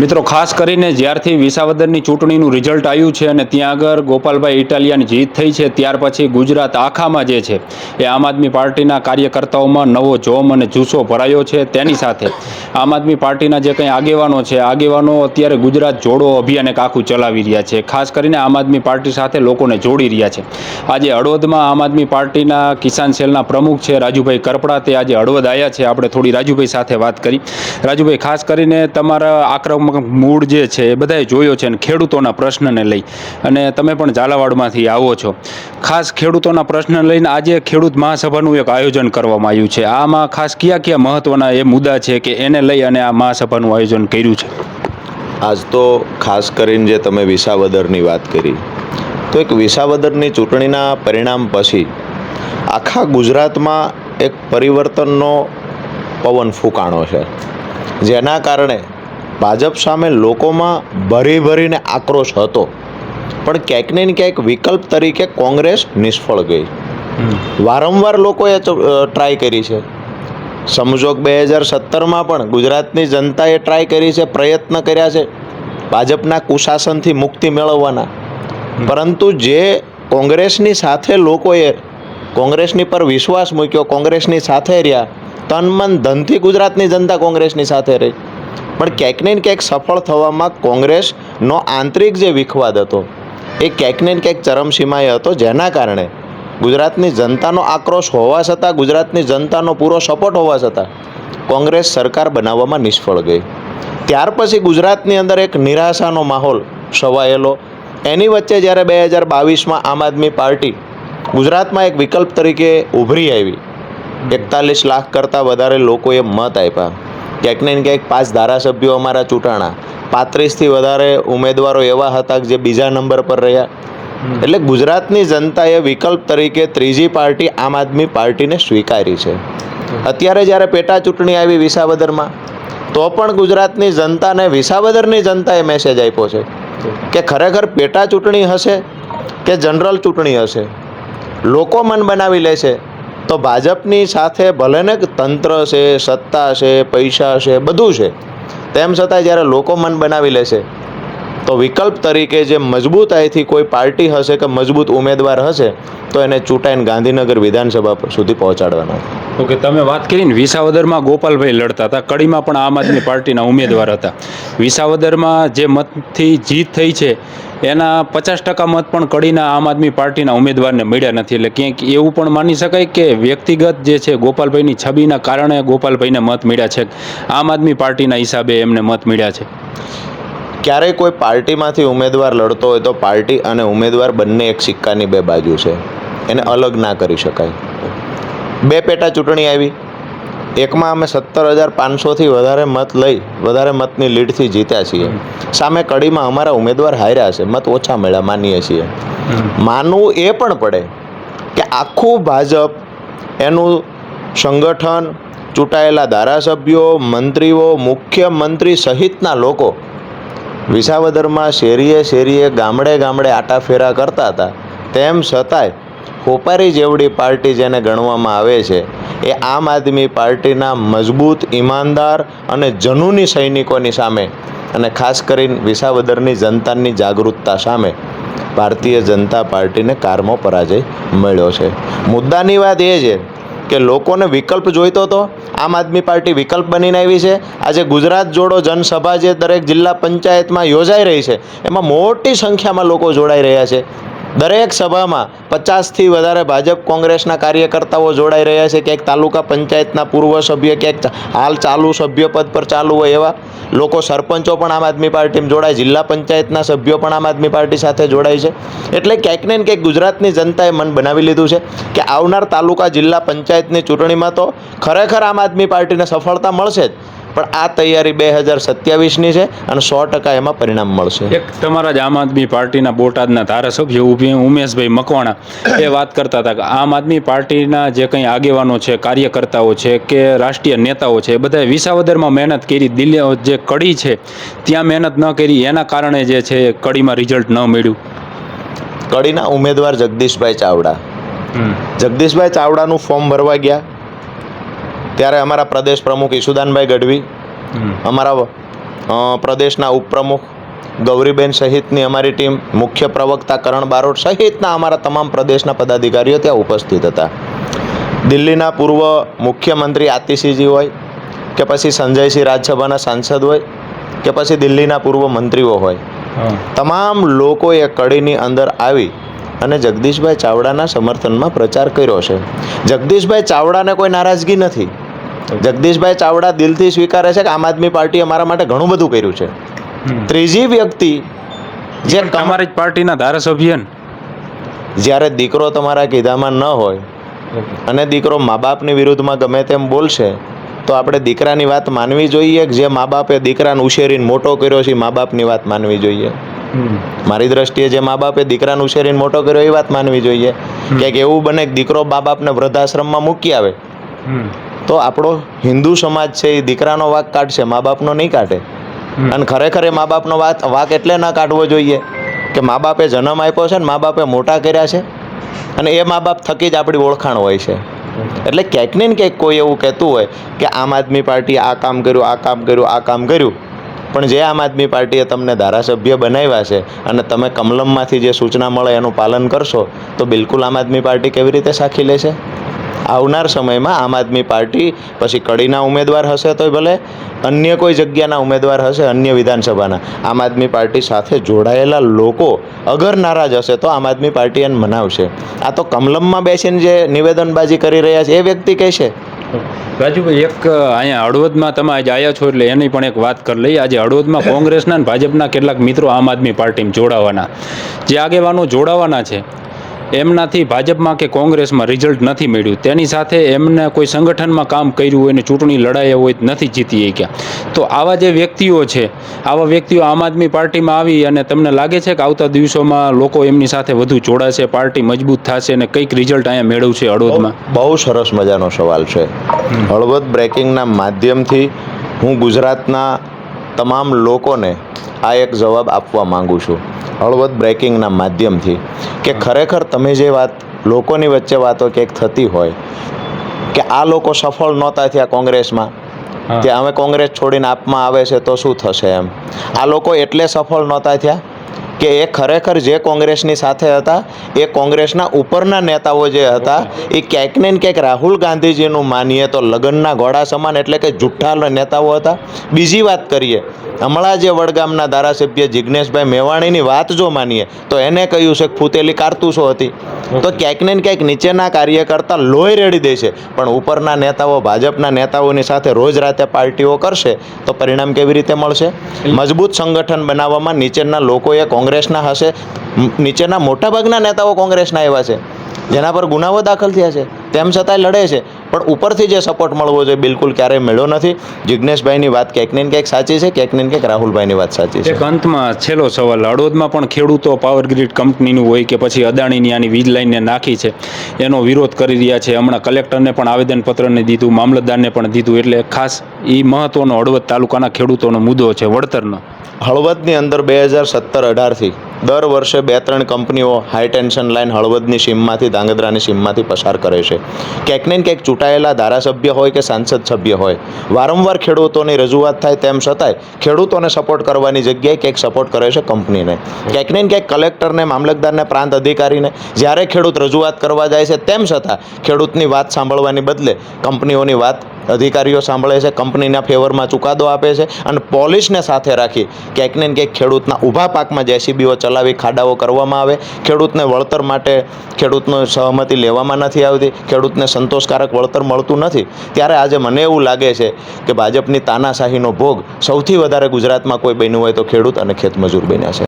મિત્રો, ખાસ કરીને જ્યારથી વિસાવદરની ચૂંટણીનું રિઝલ્ટ આવ્યું છે અને ત્યાં આગળ ગોપાલભાઈ ઇટાલિયાની જીત થઈ છે, ત્યાર પછી ગુજરાત આખામાં જે છે, એ આમ આદમી પાર્ટીના કાર્યકર્તાઓમાં નવો જોમ અને જુસ્સો ભરાયો છે. તેની સાથે આમ આદમી પાર્ટીના જે કંઈ આગેવાનો છે, આગેવાનો અત્યારે ગુજરાત જોડો અભિયાન એક આખું ચલાવી રહ્યા છે. ખાસ કરીને આમ આદમી પાર્ટી સાથે લોકોને જોડી રહ્યા છે. આજે હળવદમાં આમ આદમી પાર્ટીના કિસાન સેલના પ્રમુખ છે રાજુભાઈ કરપડા. તે આજે હળવદ આવ્યા છે. આપણે થોડી રાજુભાઈ સાથે વાત કરી. રાજુભાઈ, ખાસ કરીને તમારા મૂળ જે છે એ બધાએ જોયો છે અને ખેડૂતોના પ્રશ્નને લઈ અને તમે પણ ઝાલાવાડમાંથી આવો છો. ખાસ ખેડૂતોના પ્રશ્ન લઈને આજે ખેડૂત મહાસભાનું એક આયોજન કરવામાં આવ્યું છે. આમાં ખાસ કયા કયા મહત્ત્વના એ મુદ્દા છે કે એને લઈ અને આ મહાસભાનું આયોજન કર્યું છે? આજ તો ખાસ કરીને જે તમે વિસાવદરની વાત કરી, તો એક વિસાવદરની ચૂંટણીના પરિણામ પછી આખા ગુજરાતમાં એક પરિવર્તનનો પવન ફૂંકાણો છે. જેના કારણે ભાજપ સામે લોકોમાં ભરી ભરીને આક્રોશ હતો. પણ ક્યાંક ને ક્યાંક વિકલ્પ તરીકે કોંગ્રેસ નિષ્ફળ ગઈ. વારંવાર લોકોએ ટ્રાય કરી છે. સમજોગ બે હજાર સત્તરમાં પણ ગુજરાતની જનતાએ ટ્રાય કરી છે, પ્રયત્ન કર્યા છે ભાજપના કુશાસનથી મુક્તિ મેળવવાના. પરંતુ જે કોંગ્રેસની સાથે લોકોએ કોંગ્રેસની પર વિશ્વાસ મૂક્યો, કોંગ્રેસની સાથે રહ્યા, તન મન ધનથી ગુજરાતની જનતા કોંગ્રેસની સાથે રહી. પણ ક્યાંક ને ક્યાંક સફળ થવામાં કોંગ્રેસનો આંતરિક જે વિખવાદ હતો, એ ક્યાંક ને ક્યાંક ચરમસીમાએ હતો જેના કારણે ગુજરાતની જનતાનો આક્રોશ હોવા છતાં, ગુજરાતની જનતાનો પૂરો સપોર્ટ હોવા છતાં કોંગ્રેસ સરકાર બનાવવામાં નિષ્ફળ ગઈ. ત્યાર પછી ગુજરાતની અંદર એક નિરાશાનો માહોલ છવાયેલો. એની વચ્ચે જ્યારે બે હજાર બાવીસમાં આમ આદમી પાર્ટી ગુજરાતમાં એક વિકલ્પ તરીકે ઉભરી આવી, એકતાલીસ લાખ કરતાં વધારે લોકોએ મત આપ્યા. ક્યાંક ને ક્યાંક પાંચ ધારાસભ્યો અમારા ચૂંટાણા. પાંત્રીસથી વધારે ઉમેદવારો એવા હતા કે જે બીજા નંબર પર રહ્યા. એટલે ગુજરાતની જનતાએ વિકલ્પ તરીકે ત્રીજી પાર્ટી આમ આદમી પાર્ટીને સ્વીકારી છે. અત્યારે જ્યારે પેટા ચૂંટણી આવી વિસાવદરમાં તો પણ ગુજરાતની જનતાને વિસાવદરની જનતાએ મેસેજ આપ્યો છે કે ખરેખર પેટા ચૂંટણી હશે કે જનરલ ચૂંટણી હશે? લોકો મન બનાવી લેશે. તો ભાજપની સાથે ભલે ને તંત્ર છે, સત્તા છે, પૈસા છે, બધું છે. તેમ છતાં જ્યારે લોકો મન બનાવી લેશે તો વિકલ્પ તરીકે જે મજબૂતાઈથી કોઈ પાર્ટી હશે કે મજબૂત ઉમેદવાર હશે, તો એને ચૂંટાઈને ગાંધીનગર વિધાનસભા સુધી પહોંચાડવાનો. ઓકે, તમે વાત કરીને વિસાવદરમાં ગોપાલભાઈ લડતા હતા. કડીમાં પણ આમ આદમી પાર્ટીના ઉમેદવાર હતા. વિસાવદરમાં જે મતથી જીત થઈ છે એના પચાસ ટકા મત પણ કડીના આમ આદમી પાર્ટીના ઉમેદવારને મળ્યા નથી. એટલે ક્યાંક એવું પણ માની શકાય કે વ્યક્તિગત જે છે ગોપાલભાઈની છબીના કારણે ગોપાલભાઈને મત મળ્યા છે. આમ આદમી પાર્ટીના હિસાબે એમને મત મળ્યા છે. ક્યારેય કોઈ પાર્ટીમાંથી ઉમેદવાર લડતો હોય તો પાર્ટી અને ઉમેદવાર બંને એક સિક્કાની બે બાજુ છે. એને અલગ ના કરી શકાય. બે પેટા ચૂંટણી આવી. એકમાં અમે સત્તર હજાર પાંચસોથી વધારે મત લઈ, વધારે મતની લીડથી જીત્યા છીએ. સામે કડીમાં અમારા ઉમેદવાર હાર્યા છે. મત ઓછા મળ્યા, માનીએ છીએ. માનવું એ પણ પડે કે આખું ભાજપ એનું સંગઠન, ચૂંટાયેલા ધારાસભ્યો, મંત્રીઓ, મુખ્યમંત્રી સહિતના લોકો વિસાવદરમાં શેરીએ શેરીએ ગામડે ગામડે આટાફેરા કરતા હતા. તેમ છતાંય હોપારી જેવડી પાર્ટી જેને ગણવામાં આવે છે, એ આમ આદમી પાર્ટીના મજબૂત, ઈમાનદાર અને જનૂની સૈનિકોની સામે અને ખાસ કરીને વિસાવદરની જનતાની જાગૃતતા સામે ભારતીય જનતા પાર્ટીને કારમો પરાજય મળ્યો છે. મુદ્દાની વાત એ છે કે લોકોને વિકલ્પ જોઈતો હતો આમ આદમી પાર્ટી વિકલ્પ બનીને આવી છે. આજે ગુજરાત જોડો જનસભા જે દરેક જિલ્લા પંચાયતમાં યોજાઈ રહી છે, એમાં મોટી સંખ્યામાં લોકો જોડાઈ રહ્યા છે. દરેક સભામાં પચાસથી વધારે ભાજપ કોંગ્રેસના કાર્યકર્તાઓ જોડાઈ રહ્યા છે. ક્યાંક તાલુકા પંચાયતના પૂર્વ સભ્ય, ક્યાંક હાલ ચાલુ સભ્ય પદ પર ચાલુ હોય એવા લોકો સરપંચો પણ આમ આદમી પાર્ટીમાં જોડાય. જિલ્લા પંચાયતના સભ્યો પણ આમ આદમી પાર્ટી સાથે જોડાય છે. એટલે ક્યાંક ને ક્યાંક ગુજરાતની જનતાએ મન બનાવી લીધું છે કે આવનાર તાલુકા જિલ્લા પંચાયતની ચૂંટણીમાં તો ખરેખર આમ આદમી પાર્ટીને સફળતા મળશે જ. પણ આ તૈયારી બે હજાર સત્યાવીસની છે અને સો ટકા એમાં પરિણામ મળશે. એક તમારા જ આમ આદમી પાર્ટીના બોટાદના ધારાસભ્ય ઉમેશભાઈ મકવાણા એ વાત કરતા હતા કે આમ આદમી પાર્ટીના જે કંઈ આગેવાનો છે કાર્યકર્તાઓ છે કે રાષ્ટ્રીય નેતાઓ છે એ બધાએ વિસાવદરમાં મહેનત કરી દિલ્હી જે કડી છે ત્યાં મહેનત ન કરી એના કારણે જે છે કડીમાં રિઝલ્ટ ન મળ્યું. કડીના ઉમેદવાર જગદીશભાઈ ચાવડા. જગદીશભાઈ ચાવડાનું ફોર્મ ભરવા ગયા. ત્યારે અમારા પ્રદેશ પ્રમુખ ઈશુદાનભાઈ ગઢવી અમારા પ્રદેશના ઉપપ્રમુખ ગૌરીબેન સહિતની અમારી ટીમ મુખ્ય પ્રવક્તા કરણ બારોટ સહિતના અમારા તમામ પ્રદેશના પદાધિકારીઓ ત્યાં ઉપસ્થિત હતા. દિલ્હીના પૂર્વ મુખ્યમંત્રી આતિશીજી હોય કે પછી સંજયસિંહ રાજ્યસભાના સાંસદ હોય કે પછી દિલ્હીના પૂર્વ મંત્રીઓ હોય. તમામ લોકોએ કડીની અંદર આવી અને જગદીશભાઈ ચાવડાના સમર્થનમાં પ્રચાર કર્યો છે. જગદીશભાઈ ચાવડાને કોઈ નારાજગી નથી. જગદીશભાઈ ચાવડા દિલથી સ્વીકારે છે કે આમ આદમી પાર્ટીએ અમારા માટે ઘણું બધું કર્યું છે. ત્રીજી વ્યક્તિ જે તમારી જ પાર્ટીના ધારાસભ્ય જ્યારે દીકરો તમારા કીધામાં ન હોય અને દીકરો મા બાપની વિરુદ્ધમાં ગમે તેમ બોલશે તો આપણે દીકરાની વાત માનવી જોઈએ કે જે મા બાપે દીકરાને ઉછેરીને મોટો કર્યો છે મા બાપની વાત માનવી જોઈએ? મારી દ્રષ્ટિએ જે મા બાપે દીકરાને ઉછેરીને મોટો કર્યો એ વાત માનવી જોઈએ. ક્યાંક એવું બને કે દીકરો મા બાપને વૃદ્ધાશ્રમમાં મૂકી આવે. તો આપણો હિન્દુ સમાજ છે એ દીકરાનો વાક કાઢશે મા બાપનો નહીં કાઢે. અને ખરેખર એ મા બાપનો વાત વાક એટલે ના કાઢવો જોઈએ કે મા બાપે જન્મ આપ્યો છે ને મા બાપે મોટા કર્યા છે. અને એ મા બાપ થકી જ આપણી ઓળખાણ હોય છે. એટલે ક્યાંક ને ક્યાંક કોઈ એવું કહેતું હોય કે આમ આદમી પાર્ટી આ કામ કર્યું આ કામ કર્યું આ કામ કર્યું. પણ જે આમ આદમી પાર્ટીએ તમને ધારાસભ્ય બનાવ્યા છે અને તમે કમલમમાંથી જે સૂચના મળે એનું પાલન કરશો તો બિલકુલ આમ આદમી પાર્ટી કેવી રીતે સાખી લેશે? આવનાર સમયમાં આમ આદમી પાર્ટી, પછી કડીના ઉમેદવાર હશે તોય ભલે, અન્ય કોઈ જગ્યાના ઉમેદવાર હશે, અન્ય વિધાનસભાના. આમ આદમી પાર્ટી સાથે જોડાયેલા લોકો અગર નારાજ હશે તો આમ આદમી પાર્ટી એને મનાવશે. આ તો કમલમમાં બેસીને જે નિવેદનબાજી કરી રહ્યા છે, એ વ્યક્તિ કહેશે રાજુભાઈ, એક અહીંયા હળવદમાં તમે આજે આવ્યા છો એટલે એની પણ એક વાત કરી લઈએ. આજે હળવદમાં કોંગ્રેસના ભાજપના કેટલાક મિત્રો આમ આદમી પાર્ટીમાં જોડાવાના. જે આગેવાનો જોડાવાના છે એમનાથી ભાજપમાં કે કોંગ્રેસમાં રિઝલ્ટ નથી મળ્યું. તેની સાથે એમને કોઈ સંગઠનમાં કામ કર્યું હોય ને ચૂંટણી લડાયા હોય નથી જીતી શક્યા. તો આવા જે વ્યક્તિઓ છે આવા વ્યક્તિઓ આમ આદમી પાર્ટીમાં આવી અને તમને લાગે છે કે આવતા દિવસોમાં લોકો એમની સાથે વધુ જોડાશે પાર્ટી મજબૂત થશે અને કંઈક રિઝલ્ટ અહીંયા મેળવશે હળવદમાં બહુ સરસ મજાનો સવાલ છે. હળવદ બ્રેકિંગના માધ્યમથી હું ગુજરાતના તમામ લોકોને આ એક જવાબ આપવા માંગુ છું. હળવદ બ્રેકિંગના માધ્યમથી કે ખરેખર તમે જે વાત લોકોની વચ્ચે વાતો ક્યાંક થતી હોય કે આ લોકો સફળ નહોતા થયા કોંગ્રેસમાં ત્યાં કે હવે કોંગ્રેસ છોડીને આપમાં આવે છે તો શું થશે એમ? આ લોકો એટલે સફળ નહોતા થયા? કે એ ખરેખર જે કોંગ્રેસની સાથે હતા એ કોંગ્રેસના ઉપરના નેતાઓ જે હતા એ ક્યાંક ને ક્યાંક રાહુલ ગાંધીજીનું માનીએ તો લગ્નના ઘોડા સમાન એટલે કે જુઠ્ઠા નેતાઓ હતા. બીજી વાત કરીએ હમણાં જે વડગામના ધારાસભ્ય જિજ્ઞેશભાઈ મેવાણીની વાત જો માનીએ તો એને કહ્યું છે કે ફૂટેલી કારતૂસો હતી. તો ક્યાંક ને ક્યાંક નીચેના કાર્યકર્તા લોહી રેડી દેશે પણ ઉપરના નેતાઓ ભાજપના નેતાઓની સાથે રોજ રાતે પાર્ટીઓ કરશે તો પરિણામ કેવી રીતે મળશે? મજબૂત સંગઠન બનાવવામાં નીચેના લોકોએ કોંગ્રેસના હશે. નીચેના મોટાભાગના નેતાઓ કોંગ્રેસના એવા છે. જેના પર ગુનાઓ દાખલ થયા છે. તેમ છતાંય લડે છે. પણ ઉપરથી જે સપોર્ટ મળવો જોઈએ, બિલકુલ ક્યારેય મળ્યો નથી. જિજ્ઞેશભાઈની વાત ક્યાંક ને ક્યાંક સાચી છે, ક્યાંક ને ક્યાંક રાહુલભાઈની વાત સાચી છે. અંતમાં છેલ્લો સવાલ હળવદમાં પણ ખેડૂતો પાવર ગ્રીડ કંપનીનું હોય કે પછી અદાણીની આની વીજ લાઈનને નાખી છે, એનો વિરોધ કરી રહ્યા છે. હમણાં કલેક્ટરને પણ આવેદનપત્રને દીધું, મામલતદારને પણ દીધું, એટલે ખાસ એ મહત્વનો હળવદ તાલુકાના ખેડૂતોનો મુદ્દો છે, વળતરનો. હળવદની અંદર બે હજાર સત્તર અઢારથી દર વર્ષે બે ત્રણ કંપનીઓ હાઈ ટેન્શન લાઇન હળવદની સીમમાંથી, ધાંગધ્રાની સીમમાંથી પસાર કરે છે. ક્યાંક ને ક્યાંક ચૂંટાયેલા ધારાસભ્ય હોય કે સાંસદ સભ્ય હોય. વારંવાર ખેડૂતોની રજૂઆત થાય તેમ છતાંય ખેડૂતોને સપોર્ટ કરવાની જગ્યાએ ક્યાંક સપોર્ટ કરે છે કંપનીને. ક્યાંક ને ક્યાંક કલેક્ટરને મામલતદારને, પ્રાંત અધિકારીને જ્યારે ખેડૂત રજૂઆત કરવા જાય છે તેમ છતાં ખેડૂતની વાત સાંભળવાની બદલે કંપનીઓની વાત અધિકારીઓ સાંભળે છે કંપનીના ફેવરમાં ચુકાદો આપે છે અને પોલિશને સાથે રાખી ક્યાંક ને ક્યાંક ખેડૂતના ઊભા પાકમાં જેસીબીઓ ચલાવી ખાડાઓ કરવામાં આવે. ખેડૂતને વળતર માટે ખેડૂતનો સહમતિ લેવામાં નથી આવતી. ખેડૂતને સંતોષકારક વળતર મળતું નથી. ત્યારે આજે મને એવું લાગે છે કે ભાજપની તાનાશાહીનો ભોગ સૌથી વધારે ગુજરાતમાં કોઈ બન્યું હોય તો ખેડૂત અને ખેતમજૂર બન્યા છે.